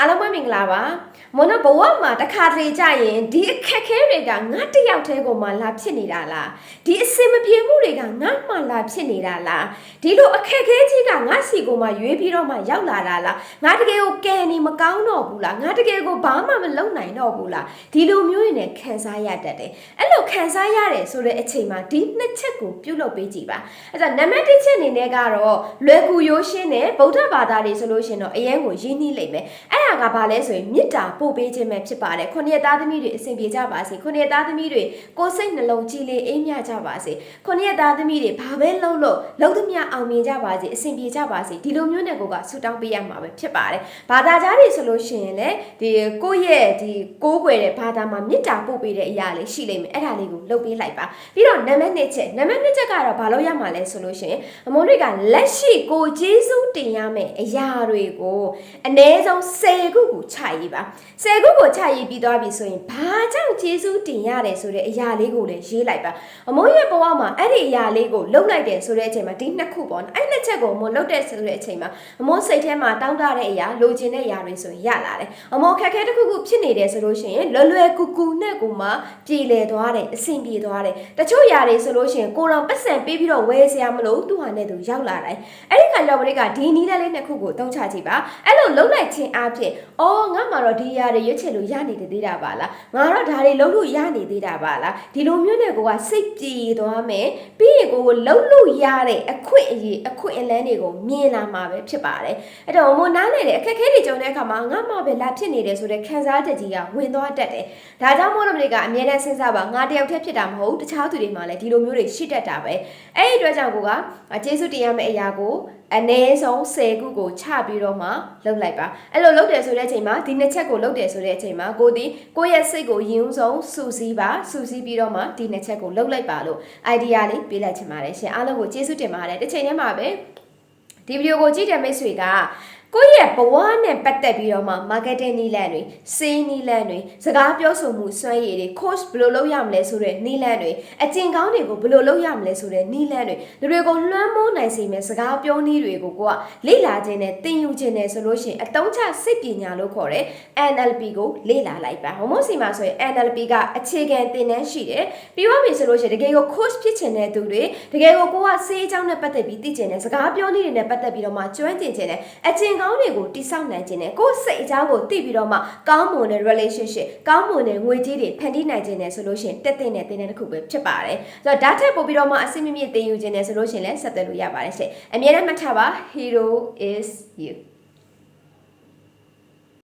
အားလုံးပဲမင်္ဂလာပါမွန်နဘဝမှာတစ်ခါတလေကြရင်ဒီအခက်ခဲတွေကငါတစ်ယောက်တည်းကိုမှလာဖြစ်နေတာလားဒီအစင်မပြေမှုတွေကငါမှလာဖြစ်နေတာလားဒီလိုအခက်ခဲကြီးကငါစီကိုမှရွေးပြီးတော့မှရောက်လာတာလားငါတကယ်ကိုကဲနေမကောင်းတော့ဘူးလားငါတကယ်ကိုဘာမှမလုပ်နိုင်တော့ဘူးလားဒီလိုမျိုးတွေနဲ့ခံစားရတတ်တယ်အဲ့လိုခံစားရတယ်ဆိုတဲ့အချိန်မှာဒီနှစ်ချက်ကိုပြုလုပ်ပေးကြည့်ပါအဲ့ဒါနံပါတ်တစ်ချက်အနေနဲ့ကတော့လွယ်ကူရိုးရှင်းတဲ့ဗုဒ္ဓဘာသာတွေဆိုလို့ရှရင်တော့အရင်ကိုရင်းနှီးလိမ့်မယ်အဲ့ဒါကဘာလဲဆိုရင်မေတ္တာပို့ပေးခြင်းပဲဖြစ်ပါတယ်ခုနှစ်သားသမီးတွေအစဉ်ပြေကြပါစေခုနှစ်သားသမီးတွေကိုယ်စိတ်နှလုံးကြည်လင်အေးမြကြပါစေခုနှစ်သားသမီးတွေဘာပဲလုပ်လို့လုပ်သမျှအောင်မြင်ကြပါစေအစဉ်ပြေကြပါစေဒီလိုမျိုးနဲ့ကိုကဆူတောင်းပေးရမှာပဲဖြစ်ပါတယ်ဘာသာကြားတွေဆိုလို့ရှိရင်လည်းဒီကိုယ့်ရဲ့ဒီကိုးကွယ်တဲ့ဘာသာမှာမေတ္တာပို့ပေးတဲ့အရာလေးရှိလိမ့်မယ်အဲ့ဒါလေးကိုလုပ်ပေးလိုက်ပါပြီးတော့နံပါတ်1ချက်နံပါတ်2ချက်ကတော့ဘာလို့ရမှာလဲဆိုလို့ရှိရင်အမုန်းတွေကလက်ရှိကိုကျေးဇူးတင်ရမယ့်အရာတွေကိုအ ਨੇ ဆုံး10ခုကိုခြရေးပါ10ခုကိုခြရေးပြီးသွားပြီဆိုရင်ဘာကြောင့်ကျေးဇူးတင်ရတယ်ဆိုတဲ့အရာလေးကိုလည်းရေးလိုက်ပါအမုန်းရဲ့ဘဝမှာအဲ့ဒီအရာလေးကိုလုပ်လိုက်တယ်ဆိုတဲ့အချိန်မှာဒီနှစ်ခုပေါ့နော်အဲ့နှစ်ချက်ကိုအမုန်းလုပ်တဲ့ဆိုတဲ့အချိန်မှာအမုန်းစိတ်ထဲမှာတောင်းတတဲ့အရာလိုချင်တဲ့အရာတွေဆိုရင်ရလာတယ်အမုန်းခက်ခဲတစ်ခုခုဖြစ်နေတယ်ဆိုလို့ရှိရင်လွယ်လွယ်ကူကူနဲ့ကိုမှပြည်လည်သွားတယ်အဆင်ပြေသွားတယ်တချို့ຢာတွေဆိုလို့ရှိရင်ကိုယ်တော်ပတ်စံပေးပြီးတော့ဝယ်စရာမလိုသူ့ဟာနဲ့သူရောက်လာတယ်အဲ့ဒီခါကျတော့ဘရိကဒီနီးလေးလေးနှစ်ခုကိုတုံးချကြည့်ပါအဲ့လိုလုံးလိုက်ခြင်းအပြင်အော်ငါမှတော့ဒီຢာတွေရွေးချယ်လို့ရနေသေးတာပါလားငါတော့ဒါတွေလုံးလို့ရနေသေးတာပါလားဒီလိုမျိုးနဲ့ကိုကစိတ်ပြေသွားမယ် ပြီးရင်ကိုကိုလုံးလို့ရတဲ့အခွင့်အရေးအခွင့်အလန်းတွေကိုမြင်လာမှာပဲဖြစ်ပါတယ်အဲ့တော့မနားလေတဲ့အခက်အခဲတွေကြုံတဲ့အခါမှာငါမှပဲလာဖြစ်နေတယ်ဆိုတဲ့ခံစားချက်ကြီးကဝင်သွားတတ်တယ်ဒါကြောင့်မို့လို့မလေးကအမြဲတမ်းစဉ်းစားပါငါတယောက်တည်းဖြစ်တာမဟုတ်တခြားသူတွေမှလည်းဒီလိုမျိုးတွေရှိတတ်တာပဲအဲ့ဒီအတွက်ကြောင့်ကိုကကျေးဇူးတင်ရမယ့်အရာကိုအနည်းဆုံး10ခုကိုချပြီးတော့မှလုပ်လိုက်ပါအဲ့လိုလုပ်တယ်ဆိုတဲ့အချိန်မှာဒီနှစ်ချက်ကိုလုပ်တယ်ဆိုတဲ့အချိန်မှာကိုဒီကိုယ့်ရဲ့စိတ်ကိုယဉ်ဦးဆုံးစူးစီးပါစူးစီးပြီးတော့မှဒီနှစ်ချက်ကိုလုပ်လိုက်ပါလို့ idea လေးပေးလိုက်ချင်ပါတယ်ရှင်အားလုံးကိုကျေးဇူးတင်ပါတယ်တစ်ချိန်တည်းမှာပဲဒီဗီဒီယိုကိုကြည့်တဲ့မိတ်ဆွေက ကိုယ့်ရဲ့ဘဝနဲ့ပတ်သက်ပြီးတော့မှ marketing နည်းလမ်းတွေစေးနည်းလမ်းတွေစကားပြောဆိုမှုစွမ်းရည်တွေ coach ဘယ်လိုလုပ်ရမလဲဆိုတဲ့နည်းလမ်းတွေအကျင့်ကောင်းတွေကိုဘယ်လိုလုပ်ရမလဲဆိုတဲ့နည်းလမ်းတွေလူတွေကိုလွှမ်းမိုးနိုင်စေမယ့်စကားပြောနည်းတွေကိုကိုကလေ့လာခြင်းနဲ့သင်ယူခြင်းနဲ့ဆိုလို့ရှိရင်အတုံးချစိတ်ပညာလို့ခေါ်တဲ့ NLP ကိုလေ့လာလိုက်ပါဟိုမို့စီမှာဆိုရင် NLP ကအခြေခံသင်တန်းရှိတယ်ပြီးတော့ပြီဆိုလို့ရှိရင်တကယ်ကို coach ဖြစ်ချင်တဲ့သူတွေတကယ်ကိုကိုကစေးအကြောင်းနဲ့ပတ်သက်ပြီးသိချင်တဲ့စကားပြောနည်းတွေနဲ့ပတ်သက်ပြီးတော့မှကျွမ်းကျင်ခြင်းနဲ့အကျင့်ကောင်းတွေကိုတိဆောက်နိုင်ခြင်းနဲ့ကိုယ်စိတ်အကြောင်းကိုသိပြီးတော့မှကောင်းမွန်တဲ့ relationship ကောင်းမွန်တဲ့ငွေကြေးတွေဖန်တီးနိုင်ခြင်းနဲ့ဆိုလို့ရှိရင်တက်တဲ့နဲ့တင်တဲ့တစ်ခုပဲဖြစ်ပါတယ်ဆိုတော့ဒါထက်ပိုပြီးတော့မှအစိမ့်မြင့်မြင့်သင်ယူခြင်းနဲ့ဆိုလို့ရှိရင်လည်းဆက်သွယ်လို့ရပါတယ်ရှင့်အမြဲတမ်းမှတ်ထားပါ hero is you